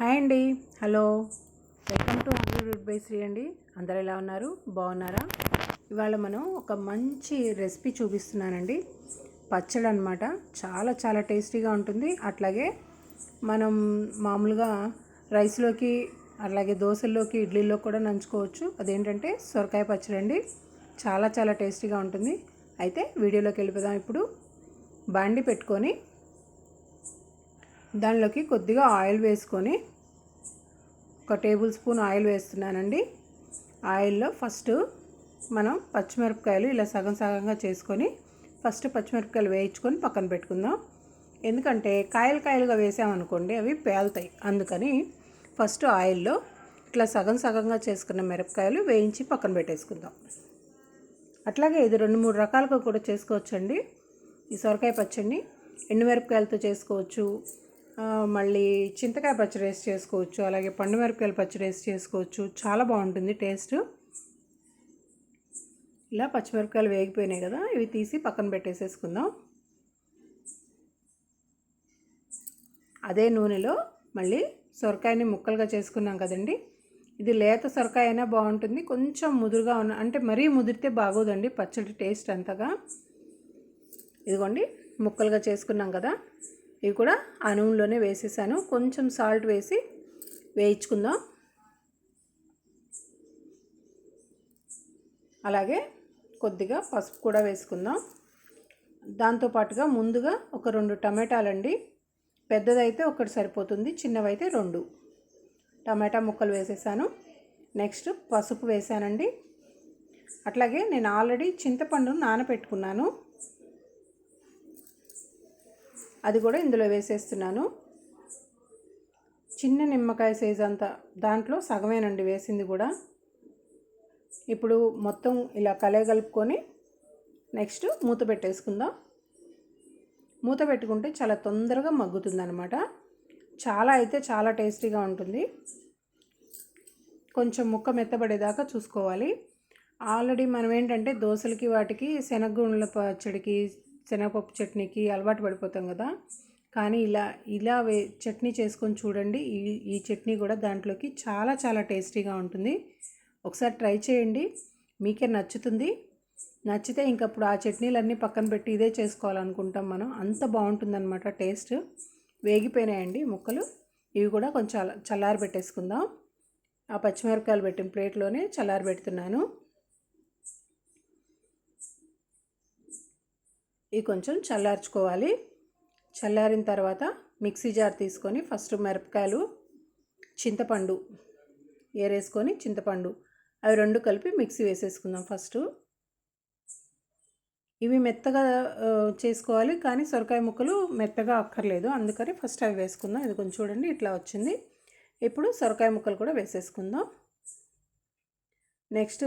Hi అండి. Hello. Welcome to hundred by Sri అండి. అందరు ఎలా ఉన్నారు? బాగున్నారా? ఇవాళ మనం ఒక మంచి రెసిపీ చూపిస్తున్నానండి. పచ్చడి అనమాట చాలా చాలా టేస్టీగా ఉంటుంది. అట్లాగే మనం మామూలుగా రైస్లోకి అలాగే దోశల్లోకి ఇడ్లీలో కూడా నంచుకోవచ్చు. అదేంటంటే సొరకాయ పచ్చడి అండి. చాలా చాలా టేస్టీగా ఉంటుంది. అయితే వీడియోలోకి వెళ్ళిపోదాం. ఇప్పుడు బాండి పెట్టుకొని దానిలోకి కొద్దిగా ఆయిల్ వేసుకొని ఒక టేబుల్ స్పూన్ ఆయిల్ వేస్తున్నానండి. ఆయిల్లో ఫస్ట్ మనం పచ్చిమిరపకాయలు ఇలా సగం సగంగా చేసుకొని ఫస్ట్ పచ్చిమిరపకాయలు వేయించుకొని పక్కన పెట్టుకుందాం. ఎందుకంటే కాయలు కాయలుగా వేసామనుకోండి అవి పేలుతాయి. అందుకని ఫస్ట్ ఆయిల్లో ఇట్లా సగం సగంగా చేసుకున్న మిరపకాయలు వేయించి పక్కన పెట్టేసుకుందాం. అట్లాగే ఇది రెండు మూడు రకాలుగా కూడా చేసుకోవచ్చండి. ఈ సొరకాయ పచ్చడిని ఎండుమిరపకాయలతో చేసుకోవచ్చు మళ్ళీ చింతకాయ పచ్చడి వేసి చేసుకోవచ్చు అలాగే పండు మిరపకాయల పచ్చడి వేసి చేసుకోవచ్చు. చాలా బాగుంటుంది టేస్ట్. ఇలా పచ్చిమిరపకాయలు వేగిపోయినాయి కదా ఇవి తీసి పక్కన పెట్టేసేసుకుందాం. అదే నూనెలో మళ్ళీ సొరకాయని ముక్కలుగా చేసుకున్నాం కదండి. ఇది లేత సొరకాయ అయినా బాగుంటుంది. కొంచెం ముదురుగా ఉన్న అంటే మరీ ముదిరితే బాగోదండి పచ్చడి టేస్ట్ అంతగా. ఇదిగోండి ముక్కలుగా చేసుకున్నాం కదా. ఇవి కూడా ఆ నూనెలోనే వేసేసాను. కొంచెం సాల్ట్ వేసి వేయించుకుందాం. అలాగే కొద్దిగా పసుపు కూడా వేసుకుందాం. దాంతోపాటుగా ముందుగా ఒక రెండు టమాటాలండి. పెద్దదైతే ఒకటి సరిపోతుంది చిన్నవైతే రెండు. టమాటా ముక్కలు వేసేసాను. నెక్స్ట్ పసుపు వేసానండి. అట్లాగే నేను ఆల్రెడీ చింతపండును నానబెట్టుకున్నాను. అది కూడా ఇందులో వేసేస్తున్నాను. చిన్న నిమ్మకాయ సైజ్ అంతా దాంట్లో సగమేనండి వేసింది కూడా. ఇప్పుడు మొత్తం ఇలా కలయగలుపుకొని నెక్స్ట్ మూత పెట్టేసుకుందాం. మూత పెట్టుకుంటే చాలా తొందరగా మగ్గుతుంది అనమాట చాలా అయితే చాలా టేస్టీగా ఉంటుంది. కొంచెం ముక్క మెత్తబడేదాకా చూసుకోవాలి. ఆల్రెడీ మనం ఏంటంటే దోశలకి వాటికి శనగగుండ్ల పచ్చడికి శనగపప్పు చట్నీకి అలవాటు పడిపోతాం కదా. కానీ ఇలా ఇలా వే చట్నీ చేసుకొని చూడండి. ఈ ఈ చట్నీ కూడా దాంట్లోకి చాలా చాలా టేస్టీగా ఉంటుంది. ఒకసారి ట్రై చేయండి. మీకే నచ్చుతుంది. నచ్చితే ఇంక ఇప్పుడు ఆ చట్నీలన్నీ పక్కన పెట్టి ఇదే చేసుకోవాలనుకుంటాం మనం. అంత బాగుంటుందన్నమాట టేస్ట్. వేగిపోయినాయండి ముక్కలు. ఇవి కూడా కొంచెం చల్లారి పెట్టేసుకుందాం ఆ పచ్చిమిరపకాయలు పెట్టిన ప్లేట్లోనే చల్లారి పెడుతున్నాను ఇవి కొంచెం చల్లార్చుకోవాలి. చల్లారిన తర్వాత మిక్సీ జార్ తీసుకొని ఫస్ట్ మిరపకాయలు చింతపండు ఏరేసుకొని చింతపండు అవి రెండు కలిపి మిక్సీ వేసేసుకుందాం ఫస్ట్. ఇవి మెత్తగా చేసుకోవాలి కానీ సొరకాయ ముక్కలు మెత్తగా అక్కర్లేదు. అందుకని ఫస్ట్ అవి వేసుకుందాం. ఇది కొంచెం చూడండి ఇట్లా వచ్చింది. ఇప్పుడు సొరకాయ ముక్కలు కూడా వేసేసుకుందాం. నెక్స్ట్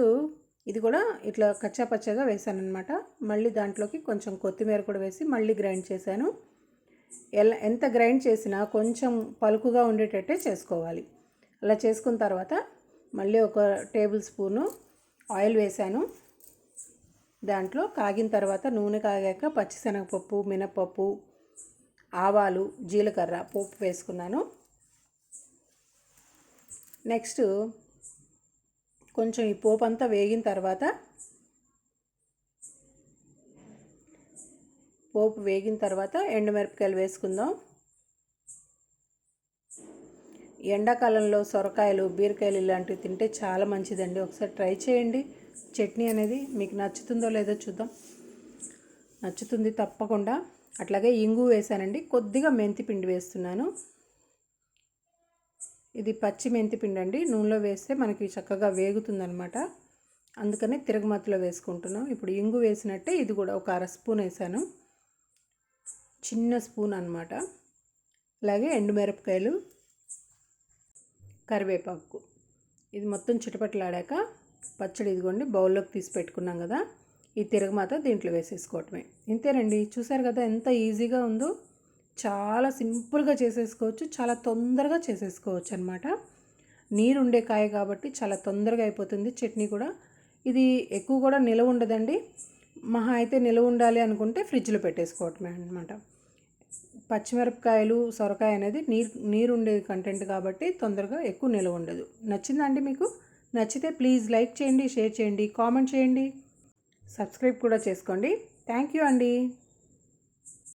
ఇది కూడా ఇట్లా కచ్చా పచ్చగా వేసాను అనమాట మళ్ళీ దాంట్లోకి కొంచెం కొత్తిమీర కూడా వేసి మళ్ళీ గ్రైండ్ చేశాను. ఎలా ఎంత గ్రైండ్ చేసినా కొంచెం పలుకుగా ఉండేటట్టే చేసుకోవాలి. అలా చేసుకున్న తర్వాత మళ్ళీ ఒక టేబుల్ స్పూను ఆయిల్ వేశాను దాంట్లో కాగిన తర్వాత నూనె కాగాక పచ్చిశనగపప్పు మినపప్పు ఆవాలు జీలకర్ర పోపు వేసుకున్నాను. నెక్స్ట్ కొంచెం ఈ పోపు అంతా వేగిన తర్వాత పోపు వేగిన తర్వాత ఎండుమిరపకాయలు వేసుకుందాం. ఎండాకాలంలో సొరకాయలు బీరకాయలు ఇలాంటివి తింటే చాలా మంచిదండి. ఒకసారి ట్రై చేయండి. చట్నీ అనేది మీకు నచ్చుతుందో లేదో చూద్దాం. నచ్చుతుంది తప్పకుండా. అట్లాగే ఇంగు వేసానండి. కొద్దిగా మెంతి పిండి వేస్తున్నాను. ఇది పచ్చి మెంతి పిండి అండి నూనెలో వేస్తే మనకి చక్కగా వేగుతుందనమాట అందుకనే తిరగమతిలో వేసుకుంటున్నాం. ఇప్పుడు ఇంగు వేసినట్టే ఇది కూడా ఒక అర స్పూన్ వేసాను. చిన్న స్పూన్ అనమాట అలాగే ఎండుమిరపకాయలు కరివేపాకు. ఇది మొత్తం చిటపట్లాడాక పచ్చడి ఇదిగోండి బౌల్లోకి తీసి పెట్టుకున్నాం కదా. ఈ తిరగమాత దీంట్లో వేసేసుకోవటమే. ఇంతేనండి. చూసారు కదా ఎంత ఈజీగా ఉందో. చాలా సింపుల్గా చేసేసుకోవచ్చు. చాలా తొందరగా చేసేసుకోవచ్చు అనమాట నీరు ఉండే కాయ కాబట్టి చాలా తొందరగా అయిపోతుంది. చట్నీ కూడా. ఇది ఎక్కువ కూడా నిలవ ఉండదండి. మహా అయితే నిలవ ఉండాలి అనుకుంటే ఫ్రిడ్జ్లో పెట్టేసుకోవటమే అనమాట పచ్చిమిరపకాయలు సొరకాయ అనేది నీరు నీరుండే కంటెంట్ కాబట్టి తొందరగా ఎక్కువ నిలవ ఉండదు. నచ్చిందా అండి మీకు? నచ్చితే ప్లీజ్ లైక్ చేయండి షేర్ చేయండి కామెంట్ చేయండి. సబ్స్క్రైబ్ కూడా చేసుకోండి. థ్యాంక్ యూ అండి.